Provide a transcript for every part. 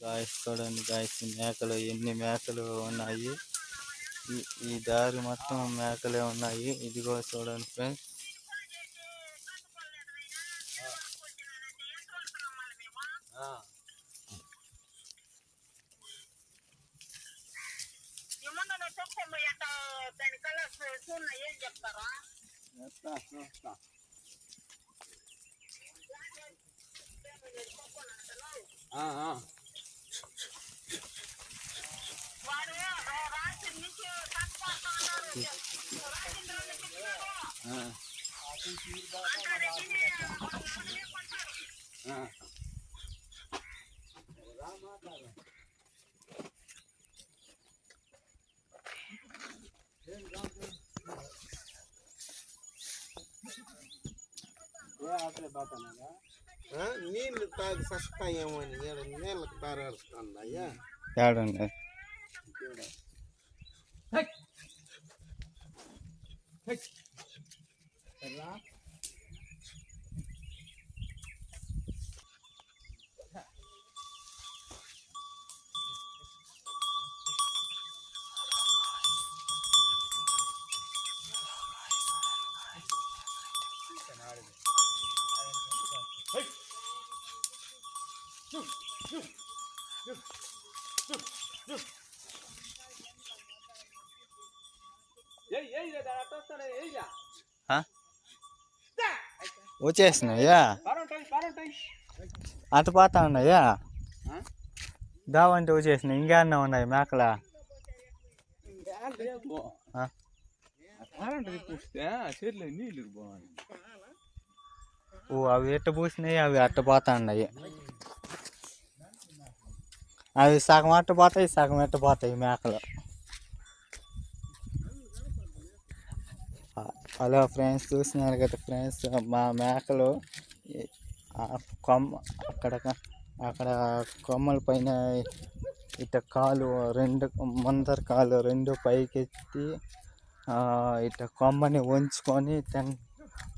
Guys చూడండి guys మేకలు ఎన్ని మేకలు ఉన్నాయి? ఈ దారి మొత్తం మేకలే ఉన్నాయి. ఇదిగో చూడండి ఫ్రెండ్స్. ఏమన్నా తక్కువ రాజేంద్ర చెప్పినాడు ఆ, నీళ్లు తాగి సస్తాయేమో అని ఈడ నీళ్ళకి はい。Relax. Yes. వచ్చేసినాయా అటు పోతా ఉన్నాయా దావంటే వచ్చేసినాయి ఇంకేమన్నా ఉన్నాయి మేకల? ఓ అవి ఎట్ట పూసినాయి అవి అట్ట పోతా ఉన్నాయి. అవి సగం అట్ట పోతాయి సగం ఎట్ట పోతాయి మేకలు ఆ, హలో ఫ్రెండ్స్ చూస్తున్నారు కదా ఫ్రెండ్స్ మా మేకలు కొమ్మ అక్కడ అక్కడ కొమ్మల పైన ఇట కాలు రెండు ముందర కాలు రెండు పైకెత్తి ఇట కొమ్మని వంచుకొని తిన్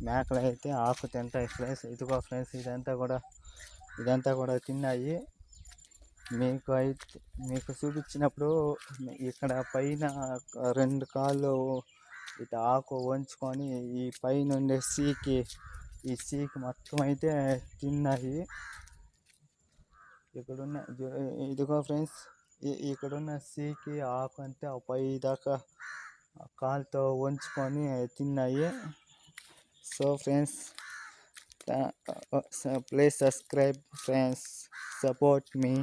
మేకలు అయితే ఆకు తింటాయి ఫ్రెండ్స్. ఇదిగో ఫ్రెండ్స్ ఇదంతా కూడా ఇదంతా కూడా తిన్నాయి. మీకు అయితే మీకు చూపించినప్పుడు ఇక్కడ పైన రెండు కాళ్ళు ఇటు ఆకు వంచుకొని ఈ పైన ఉండే సీకి ఈ సీకి మొత్తం అయితే తిన్నాయి ఇక్కడున్న ఇదిగో ఫ్రెండ్స్ ఇక్కడున్న సీకి ఆకు అంతే ఆ పై దాకా కాలుతో వంచుకొని తిన్నాయి. So friends please subscribe friends support me.